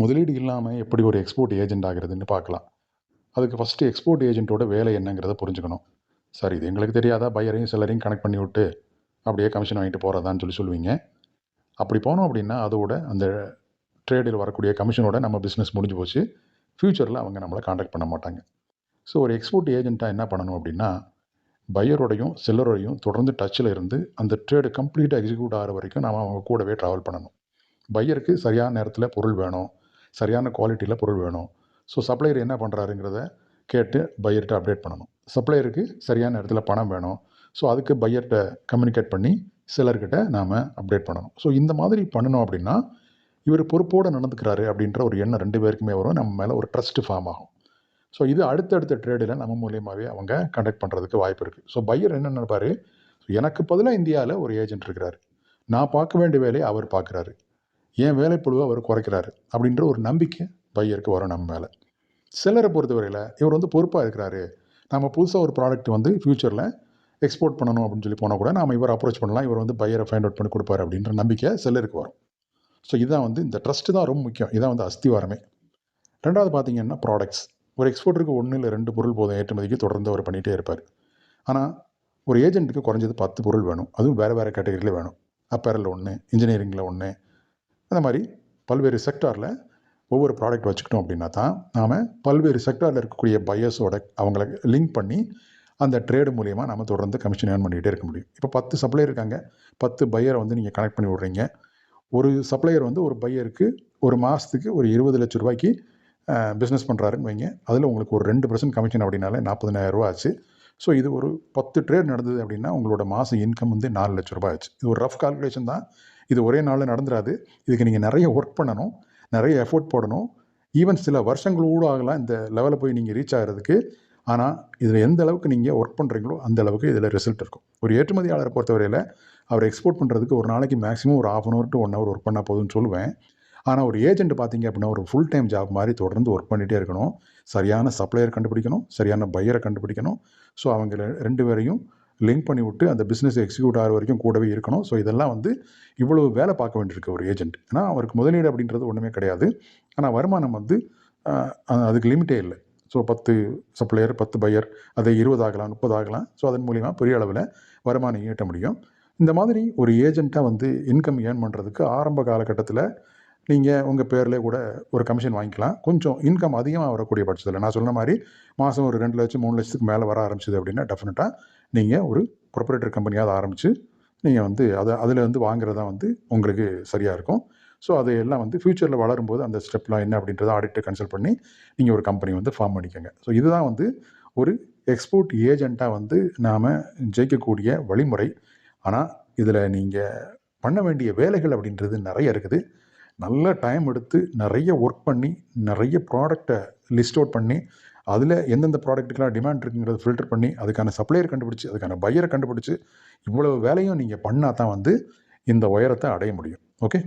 முதலீடு இல்லாமல் எப்படி ஒரு எக்ஸ்போர்ட் ஏஜென்ட் ஆகிறதுன்னு பார்க்கலாம். அதுக்கு ஃபஸ்ட்டு எக்ஸ்போர்ட் ஏஜென்ட்டோட வேலை என்னங்கிறத புரிஞ்சுக்கணும். சார் இது எங்களுக்கு தெரியாதா? பையரையும் செல்லரையும் கனெக்ட் பண்ணி விட்டு அப்படியே கமிஷன் வாங்கிட்டு போகிறதான்னு சொல்லி சொல்லுவீங்க. அப்படி போனோம் அப்படின்னா அதோட அந்த ட்ரேடில் வரக்கூடிய கமிஷனோட நம்ம பிஸ்னஸ் முடிஞ்சு போச்சு. ஃப்யூச்சரில் அவங்க நம்மளை காண்டாக்ட் பண்ண மாட்டாங்க. ஸோ ஒரு எக்ஸ்போர்ட் ஏஜென்ட்டாக என்ன பண்ணணும் அப்படின்னா பையரோடையும் செல்லரோடையும் தொடர்ந்து டச்சில் இருந்து அந்த ட்ரேடு கம்ப்ளீட்டாக எக்ஸிக்யூட் ஆகிற வரைக்கும் நாம் அவங்க கூடவே ட்ராவல் பண்ணணும். பையருக்கு சரியான நேரத்தில் பொருள் வேணும். சரியான குவாலிட்டியில் பொருள் வேணும். ஸோ சப்ளையர் என்ன பண்ணுறாருங்கிறத கேட்டு பையர்கிட்ட அப்டேட் பண்ணணும். சப்ளையருக்கு சரியான நேரத்தில் பணம் வேணும். ஸோ அதுக்கு பையர்கிட்ட கம்யூனிகேட் பண்ணி சிலர்கிட்ட நாம் அப்டேட் பண்ணணும். ஸோ இந்த மாதிரி பண்ணணும் அப்படின்னா இவர் பொறுப்போடு நடந்துக்கிறாரு அப்படின்ற ஒரு எண்ணம் ரெண்டு பேருக்குமே வரும். நம்ம மேலே ஒரு ட்ரஸ்ட்டு ஃபார்ம் ஆகும். ஸோ இது அடுத்தடுத்த ட்ரேடில் நம்ம மூலியமாகவே அவங்க கண்டக்ட் பண்ணுறதுக்கு வாய்ப்பு இருக்குது ஸோ பையர் என்ன நினைப்பார்? எனக்கு பதிலாக இந்தியாவில் ஒரு ஏஜென்ட் இருக்கிறாரு. நான் பார்க்க வேண்டிய வேலையை அவர் பார்க்குறாரு. என் வேலைப்பொழுவை அவர் குறைக்கிறாரு அப்படின்ற ஒரு நம்பிக்கை பையருக்கு வரும் நம்ம மேலே. செல்லரை பொறுத்தவரையில் இவர் வந்து பொறுப்பாக இருக்கிறாரு. நம்ம புதுசாக ஒரு ப்ராடக்ட் வந்து ஃப்யூச்சரில் எக்ஸ்போர்ட் பண்ணணும் அப்படின்னு சொல்லி போனால் கூட நாம் இவர் அப்ரோச் பண்ணலாம் இவர் வந்து பையரை ஃபைண்ட் அவுட் பண்ணி கொடுப்பாரு அப்படின்ற நம்பிக்கை செல்லருக்கு வரும். ஸோ இதுதான் வந்து இந்த ட்ரஸ்ட்டு தான் ரொம்ப முக்கியம். இதான் வந்து அஸ்திவாரமே. ரெண்டாவது பார்த்தீங்கன்னா ப்ராடக்ட்ஸ் ஒரு எக்ஸ்போர்ட்டருக்கு ஒன்று இல்லை ரெண்டு பொருள் போதும் ஏற்றுமதிக்கு தொடர்ந்து அவர் பண்ணிகிட்டே இருப்பார். ஆனால் ஒரு ஏஜென்ட்டுக்கு குறைஞ்சது பத்து பொருள் வேணும். அதுவும் வேறு வேறு கேட்டகரியில் வேணும். அப்பேரலில் ஒன்று இன்ஜினியரிங்கில் ஒன்று அந்த மாதிரி பல்வேறு செக்டாரில் ஒவ்வொரு ப்ராடக்ட் வச்சுக்கிட்டோம் அப்படின்னா தான் நாம் பல்வேறு செக்டாரில் இருக்கக்கூடிய பயர்ஸோட அவங்கள லிங்க் பண்ணி அந்த ட்ரேடு மூலியமாக நம்ம தொடர்ந்து கமிஷன் ஏர்ன் பண்ணிகிட்டே இருக்க முடியும். இப்போ பத்து சப்ளையர் இருக்காங்க. பத்து பையரை வந்து நீங்கள் கனெக்ட் பண்ணி விட்றீங்க. ஒரு சப்ளையர் வந்து ஒரு பையருக்கு ஒரு மாதத்துக்கு ஒரு இருபது லட்ச ரூபாய்க்கு பிஸ்னஸ் பண்ணுறாருன்னு வைங்க. அதில் உங்களுக்கு ஒரு ரெண்டு பர்சன்ட் கமிஷன் அப்படின்னாலே நாற்பதனாயிரம் ரூபா ஆச்சு. ஸோ இது ஒரு பத்து ட்ரேட் நடந்தது அப்படின்னா உங்களோட மாதம் இன்கம் வந்து நாலு லட்ச ரூபாய் ஆச்சு. இது ஒரு ரஃப் கால்குலேஷன் தான். இது ஒரே நாளில் நடந்துடாது இதுக்கு நீங்கள் நிறைய ஒர்க் பண்ணணும் நிறைய எஃபோர்ட் போடணும். ஈவன் சில வருஷங்களோடு ஆகலாம் இந்த லெவலில் போய் நீங்கள் ரீச் ஆகிறதுக்கு. ஆனால் இதில் எந்த அளவுக்கு நீங்கள் ஒர்க் பண்ணுறீங்களோ அந்த அளவுக்கு இதில் ரிசல்ட் இருக்கும். ஒரு ஏற்றுமதியாளரை பொறுத்தவரையில் அவர் எக்ஸ்போர்ட் பண்ணுறதுக்கு ஒரு நாளைக்கு மேக்ஸிமம் ஒரு half an hour to one hour work பண்ணால் போதும்னு சொல்லுவேன். ஆனால் ஒரு ஏஜென்ட் பார்த்தீங்க அப்படின்னா ஒரு ஃபுல் டைம் ஜாப் மாதிரி தொடர்ந்து ஒர்க் பண்ணிகிட்டே இருக்கணும். சரியான சப்ளையர் கண்டுபிடிக்கணும் சரியான பையரை கண்டுபிடிக்கணும். ஸோ அவங்க ரெண்டு பேரையும் லிங்க் பண்ணி விட்டு அந்த பிஸ்னஸ் எக்ஸிக்யூட் ஆகிற வரைக்கும் கூடவே இருக்கணும். ஸோ இதெல்லாம் வந்து இவ்வளவு வேலை பார்க்க வேண்டியிருக்கு ஒரு ஏஜென்ட் ஏன்னா அவருக்கு முதலீடு அப்படின்றது ஒன்றுமே கிடையாது. ஆனால் வருமானம் வந்து அதுக்கு லிமிட்டே இல்லை. ஸோ பத்து சப்ளையர் பத்து பையர் அதை இருபது ஆகலாம் முப்பது ஆகலாம். ஸோ அதன் மூலிமா பெரிய அளவில் வருமானம் ஈட்ட முடியும். இந்த மாதிரி ஒரு ஏஜெண்ட்டாக வந்து இன்கம் ஏர்ன் பண்ணுறதுக்கு ஆரம்ப காலகட்டத்தில் நீங்கள் உங்கள் பேரில் கூட ஒரு கமிஷன் வாங்கிக்கலாம். கொஞ்சம் இன்கம் அதிகமாக வரக்கூடிய பட்சத்தில் நான் சொன்ன மாதிரி மாதம் ஒரு ரெண்டு லட்சம் மூணு லட்சத்துக்கு மேலே வர ஆரம்பிச்சது அப்படின்னா டெஃபினட்டாக நீங்கள் ஒரு ப்ரொப்ரேட்டர் கம்பெனியாவது ஆரம்பித்து நீங்கள் வந்து அதை அதில் வந்து வாங்குறதா வந்து உங்களுக்கு சரியாக இருக்கும். ஸோ அதையெல்லாம் வந்து ஃப்யூச்சரில் வளரும்போது அந்த ஸ்டெப்லாம் என்ன அப்படின்றத ஆடிட்டை கன்சல்ட் பண்ணி நீங்கள் ஒரு கம்பெனி வந்து ஃபார்ம் பண்ணிக்கோங்க. ஸோ இதுதான் வந்து ஒரு எக்ஸ்போர்ட் ஏஜெண்ட்டாக வந்து நாம் ஜெயிக்கக்கூடிய வழிமுறை. ஆனால் இதில் நீங்கள் பண்ண வேண்டிய வேலைகள் அப்படின்றது நிறைய இருக்குது. நல்ல டைம் எடுத்து நிறைய ஒர்க் பண்ணி நிறைய ப்ராடக்டை லிஸ்ட் அவுட் பண்ணி அதில் எந்தெந்த ப்ராடக்ட்டுக்கெலாம் டிமாண்ட் இருக்குங்கிறத ஃபில்டர் பண்ணி அதுக்கான சப்ளையர் கண்டுபிடிச்சி அதுக்கான பையரை கண்டுபிடிச்சி இவ்வளவு வேலையும் நீங்கள் பண்ணால் தான் வந்து இந்த உயரத்தை அடைய முடியும். ஓகே